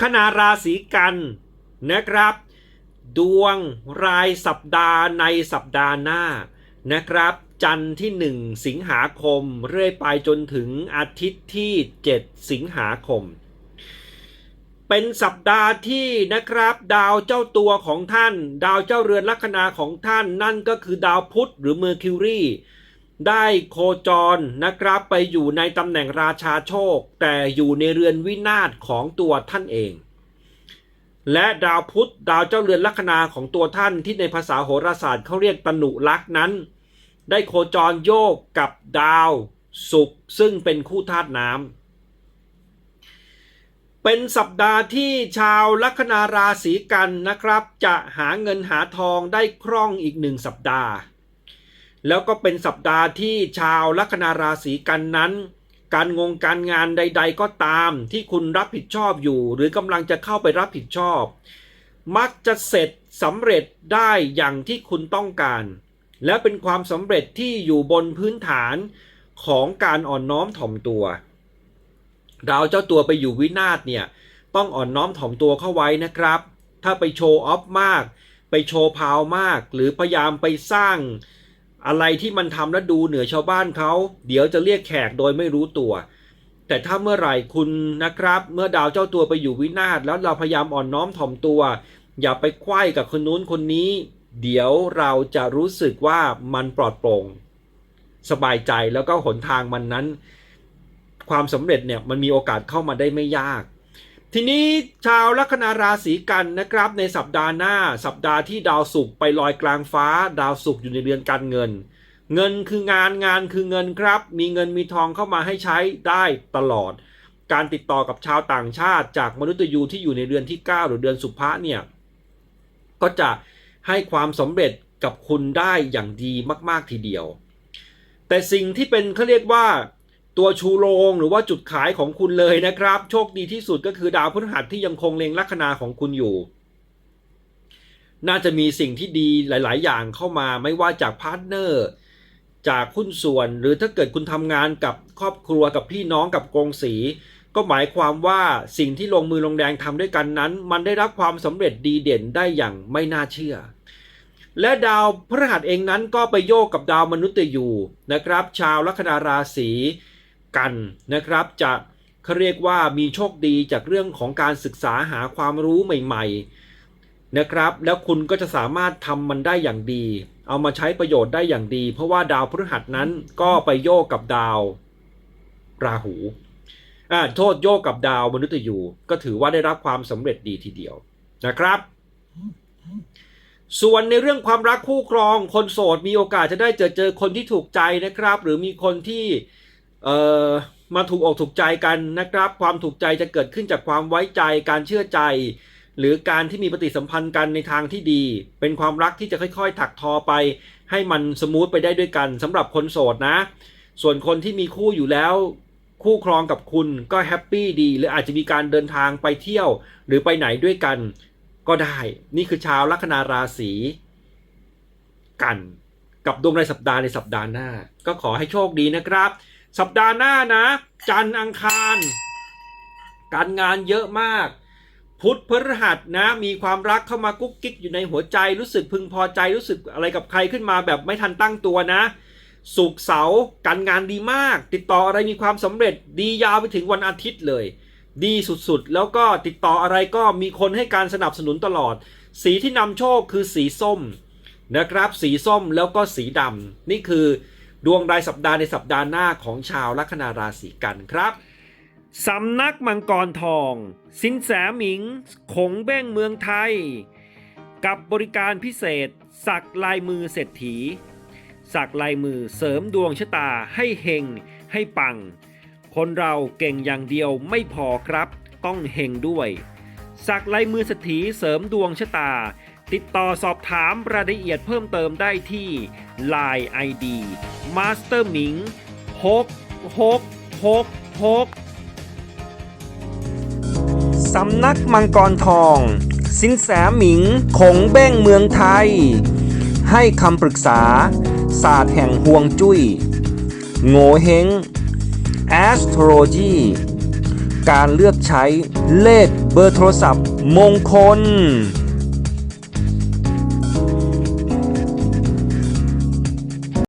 คนาราศีกันนะครับ ดวงรายสัปดาห์ในสัปดาห์หน้านะครับ จันทร์ที่ 1 สิงหาคม เรื่อยไปจนถึงอาทิตย์ที่ 7 สิงหาคม เป็นสัปดาห์ที่นะครับ ดาวเจ้าตัวของท่าน ดาวเจ้าเรือนลัคนาของท่านนั่นก็คือดาวพุธหรือเมอร์คิวรี ได้โคจรนะครับไปอยู่ในตำแหน่งราชาโชค แต่อยู่ในเรือนวินาศของตัวท่านเอง และดาวพุธดาวเจ้าเรือนลัคนาของตัวท่านที่ในภาษาโหราศาสตร์เขาเรียกตนุลักษ์นั้น ได้โคจรโยกกับดาวศุกร์ซึ่งเป็นคู่ธาตุน้ำเป็นสัปดาห์ที่ชาวลัคนาราศีกันนะครับ จะหาเงินหาทองได้คล่องอีกหนึ่งสัปดาห์ แล้วก็เป็นสัปดาห์ที่ชาวลัคนาราศีกันนั้น การงงการงานใด ๆ ก็ตามที่คุณรับผิดชอบอยู่ หรือกำลังจะเข้าไปรับผิดชอบ มักจะเสร็จสำเร็จได้อย่างที่คุณต้องการ และเป็นความสำเร็จที่อยู่บนพื้นฐานของการอ่อนน้อมถ่อมตัว ดาวเจ้าตัวไปอยู่วินาศเนี่ยต้องอ่อนน้อมถ่อมตัวเข้าไว้นะครับ ถ้าไปโชว์ออฟมาก ไปโชว์พาวมาก หรือพยายามไปสร้าง อะไรที่มันทำแล้วดูเหนือชาวบ้านเขา เดี๋ยวจะเรียกแขกโดยไม่รู้ตัว แต่ถ้าเมื่อไหร่คุณนะครับ เมื่อดาวเจ้าตัวไปอยู่วินาศแล้วเราพยายามอ่อนน้อมถ่อมตัว อย่าไปไขว้กับคนนู้นคนนี้ เดี๋ยวเราจะรู้สึกว่ามันปลอดโปร่ง สบายใจแล้วก็หนทางมันนั้น ความสำเร็จเนี่ยมันมีโอกาสเข้ามาได้ไม่ยาก ทีนี้ชาวลัคนาราศีกันนะครับ ในสัปดาห์หน้า สัปดาห์ที่ดาวศุกร์ไปลอยกลางฟ้า ดาวศุกร์อยู่ในเรือนการเงิน เงินคืองานงานคือเงินครับ มีเงินมีทองเข้ามาให้ใช้ได้ตลอด การติดต่อกับชาวต่างชาติ จากมนุษย์ยูที่อยู่ในเรือนที่ 9 หรือเดือนสุภะเนี่ยก็จะให้ความสำเร็จกับคุณได้อย่างดีมาก ๆทีเดียว แต่สิ่งที่เป็นเขาเรียกว่า ตัวชูโรงหรือว่าจุดขายของคุณเลยนะครับ โชคดีที่สุดก็คือดาวพฤหัสที่ยังคงเล็งลัคนาของคุณอยู่ น่าจะมีสิ่งที่ดีหลาย ๆ อย่างเข้ามาไม่ว่าจากพาร์ทเนอร์จากหุ้นส่วน หรือถ้าเกิดคุณทำงานกับครอบครัวกับพี่น้องกับกงสีก็หมายความว่าสิ่งที่ลงมือลงแรงทำด้วยกันนั้น มันได้รับความสำเร็จดีเด่นได้อย่างไม่น่าเชื่อ และดาวพฤหัสเองนั้นก็ไปโยกกับดาวมนุษย์ยูนะครับ ชาวลัคนาราศี กันนะครับ จะเขาเรียกว่ามีโชคดีจากเรื่องของการศึกษาหาความรู้ใหม่ ๆ นะครับ แล้วคุณก็จะสามารถทำมันได้อย่างดี เอามาใช้ประโยชน์ได้อย่างดี เพราะว่าดาวพฤหัสนั้นก็ไปโยกกับดาวราหูอ่าโทษโยกกับดาวมนุษย์ยูก็ถือว่าได้รับความสำเร็จดีทีเดียวนะครับ ส่วนในเรื่องความรักคู่ครอง คนโสดมีโอกาสจะได้เจอเจอคนที่ถูกใจนะครับ หรือมีคนที่ เอ่อมาถูกอกถูกใจกันนะครับ ความถูกใจจะเกิดขึ้นจากความไว้ใจการเชื่อใจ หรือการที่มีปฏิสัมพันธ์กันในทางที่ดี เป็นความรักที่จะค่อยๆ ถักทอไป ให้มันสมูทไปได้ด้วยกันสำหรับคนโสดนะ ส่วนคนที่มีคู่อยู่แล้วคู่ครองกับคุณก็แฮปปี้ดี หรืออาจจะมีการเดินทางไปเที่ยว หรือไปไหนด้วยกัน ก็ได้ นี่คือชาวลัคนาราศีกัน กับดวงในสัปดาห์ในสัปดาห์หน้า ก็ขอให้โชคดีนะครับ สัปดาห์หน้านะ จันอังคาร การงานเยอะมาก พุธพฤหัสนะ มีความรักเข้ามากุ๊กกิ๊กอยู่ในหัวใจรู้สึกพึงพอใจรู้สึกอะไรกับใครขึ้นมาแบบไม่ทันตั้งตัวนะสุกเสาร์การงานดีมาก ติดต่ออะไรมีความสำเร็จดียาวไปถึงวันอาทิตย์เลย ดีสุดๆ แล้วก็ติดต่ออะไรก็มีคนให้การสนับสนุนตลอด สีที่นำโชคคือสีส้มนะครับ สีส้มแล้วก็สีดำนี่คือ ดวงรายสัปดาห์ในสัปดาห์หน้าของชาวลัคนาราศีกันครับสำนักมังกรทอง สินแสหมิงขงเบ้งเมืองไทย กับบริการพิเศษ สักลายมือเศรษฐี สักลายมือเสริมดวงชะตาให้เฮงให้ปัง คนเราเก่งอย่างเดียวไม่พอครับ ต้องเฮงด้วย สักลายมือเศรษฐีเสริมดวงชะตา ติดต่อสอบถามรายละเอียดเพิ่มเติมได้ที่ Line ID Master หมิง6 6 6 6สำนักมังกรทอง สินแสหมิงขงเบ้งเมืองไทย ให้คำปรึกษา ศาสตร์แห่งห่วงจุย้ย โงเฮงแอสโทรโลจีการเลือกใช้เลขเบอร์โทรศัพท์มงคล